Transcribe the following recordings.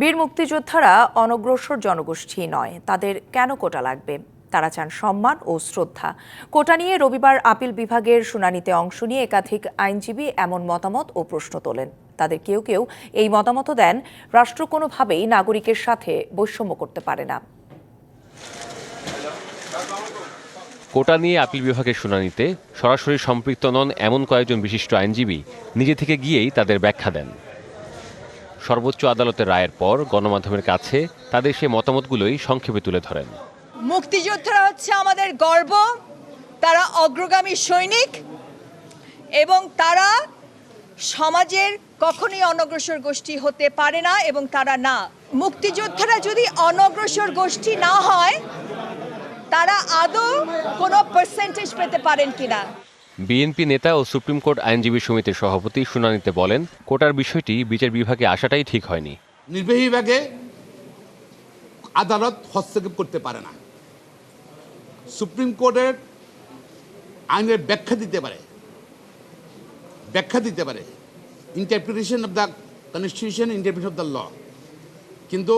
বীর মুক্তিযোদ্ধারা অনগ্রসর জনগোষ্ঠী নয়। তাদের কেন কোটা লাগবে? তারা চান সম্মান ও শ্রদ্ধা। কোটা নিয়ে রবিবার আপিল বিভাগের শুনানিতে অংশ নিয়ে একাধিক আইনজীবী এমন মতামত ও প্রশ্ন তোলেন। তাদের কেউ কেউ এই মতামত দেন, রাষ্ট্র কোনোভাবেই নাগরিকের সাথে বৈষম্য করতে পারে না। কোটা নিয়ে আপিল বিভাগের শুনানিতে সরাসরি সম্পৃক্ত নন এমন কয়েকজন বিশিষ্ট আইনজীবী, নিজে থেকে গিয়েই তাদের ব্যাখ্যা দেন। সর্বোচ্চ আদালতের রায়ের পর গণমাধ্যমের কাছে তাদের সেই মতামতগুলোই সংক্ষেপে তুলে ধরেন। মুক্তিযোদ্ধারা হচ্ছে আমাদের গর্ব, তারা অগ্রগামী সৈনিক এবং তারা সমাজের কখনোই অনগ্রসর গোষ্ঠী হতে পারে না এবং তারা না। মুক্তিযোদ্ধারা যদি অনগ্রসর গোষ্ঠী না হয়, তারা আদৌ কোনো পার্সেন্টেজ পেতে পারেন কিনা? বিএনপি নেতা ও সুপ্রিম কোর্ট আইনজীবী সমিতির সভাপতি শুনানিতে বলেন, কোটার বিষয়টি বিচার বিভাগে আসাটাই ঠিক হয়নি। নির্বাহী বিভাগে আদালত হস্তক্ষেপ করতে পারে না। সুপ্রিম কোর্টের আইনের ব্যাখ্যা দিতে পারে। ব্যাখ্যা দিতে পারে। Interpretation of the constitution interpretation of the law কিন্তু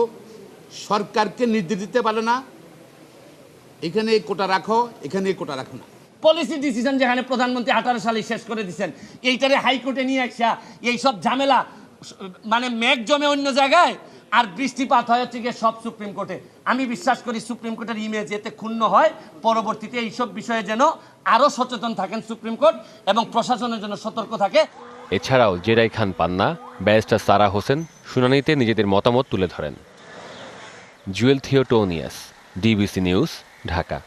সরকারকে নির্দেশ দিতে পারে না, এখানে কোটা রাখো, এখানে কোটা রাখো না। পলিসি ডিসিশন যেখানে প্রধানমন্ত্রী আঠারো সালে শেষ করে দিচ্ছেন এইটারে হাইকোর্টে নিয়ে আসা এইসব ঝামেলা মানে মেঘ জমে অন্য জায়গায়, আর বৃষ্টিপাত হয় হচ্ছে সব সুপ্রিম কোর্টে। আমি বিশ্বাস করি সুপ্রিম কোর্টের ইমেজ এতে ক্ষুণ্ণ হয়, পরবর্তীতে এইসব বিষয়ে যেন আরও সচেতন থাকেন সুপ্রিম কোর্ট এবং প্রশাসনের জন্য সতর্ক থাকে। এছাড়াও জেরাই খান পান্না, ব্যারিস্টার সারা হোসেন, শুনানিতে নিজেদের মতামত তুলে ধরেন। Jewel Theotonius, DBC news, Dhaka.